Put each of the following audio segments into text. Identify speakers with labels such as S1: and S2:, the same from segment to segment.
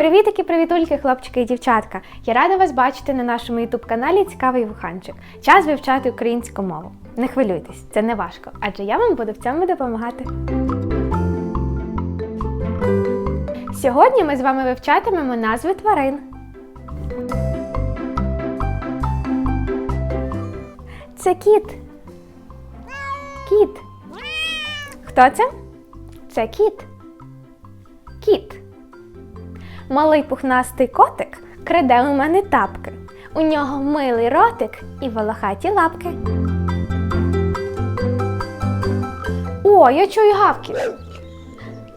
S1: Привітики, привітульки, хлопчики і дівчатка! Я рада вас бачити на нашому ютуб каналі Цікавий Вуханчик. Час вивчати українську мову. Не хвилюйтесь, це не важко, адже я вам буду в цьому допомагати. Сьогодні ми з вами вивчатимемо назви тварин. Це кіт. Кіт. Хто це? Це кіт. Кіт. Малий пухнастий котик краде у мене тапки. У нього милий ротик і волохаті лапки. О, я чую гавкіт.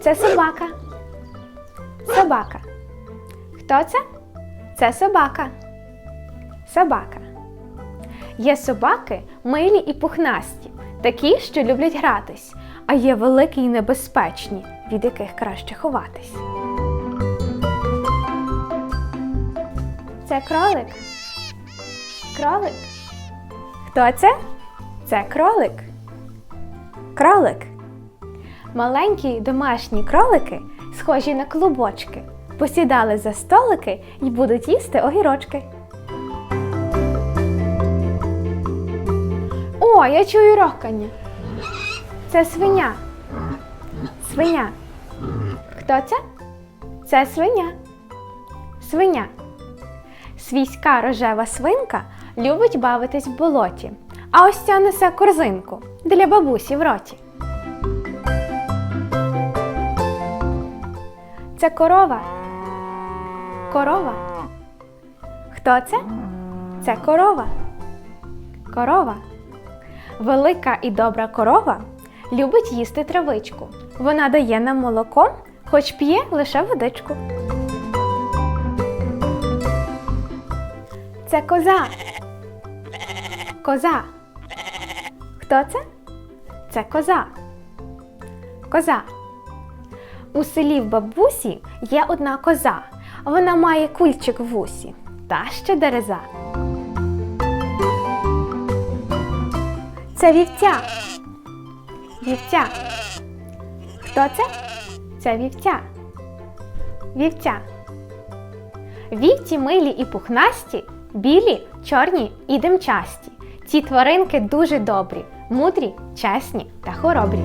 S1: Це собака. Собака. Хто це? Це собака. Собака. Є собаки милі і пухнасті, такі, що люблять гратись, а є великі і небезпечні, від яких краще ховатись. Це кролик. Кролик. Хто це? Це кролик. Кролик. Маленькі домашні кролики, схожі на клубочки, посідали за столики і будуть їсти огірочки. О, я чую рохкання. Це свиня. Свиня. Хто це? Це свиня. Свиня. Свійська рожева свинка любить бавитись в болоті, а ось ця несе корзинку для бабусі в роті. Це корова. Корова. Хто це? Це корова. Корова. Велика і добра корова любить їсти травичку. Вона дає нам молоко, хоч п'є лише водичку. Це коза. Коза. Хто це? Це коза. Коза. У селі в бабусі є одна коза. Вона має кульчик в вусі та ще дереза. Це вівця. Вівця. Хто це? Це вівця. Вівця. Вівці милі і пухнасті, білі, чорні і димчасті. Ці тваринки дуже добрі, мудрі, чесні та хоробрі.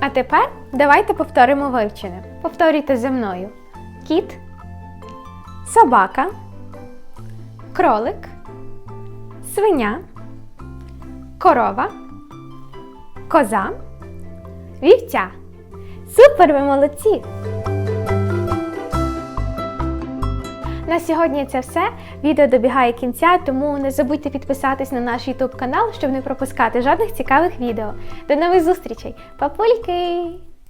S1: А тепер давайте повторимо вивчене. Повторюйте за мною: кіт, собака, кролик, свиня, корова, коза, вівця. Супер, ви молодці! На сьогодні це все. Відео добігає кінця, тому не забудьте підписатись на наш YouTube канал, щоб не пропускати жодних цікавих відео. До нових зустрічей! Папульки!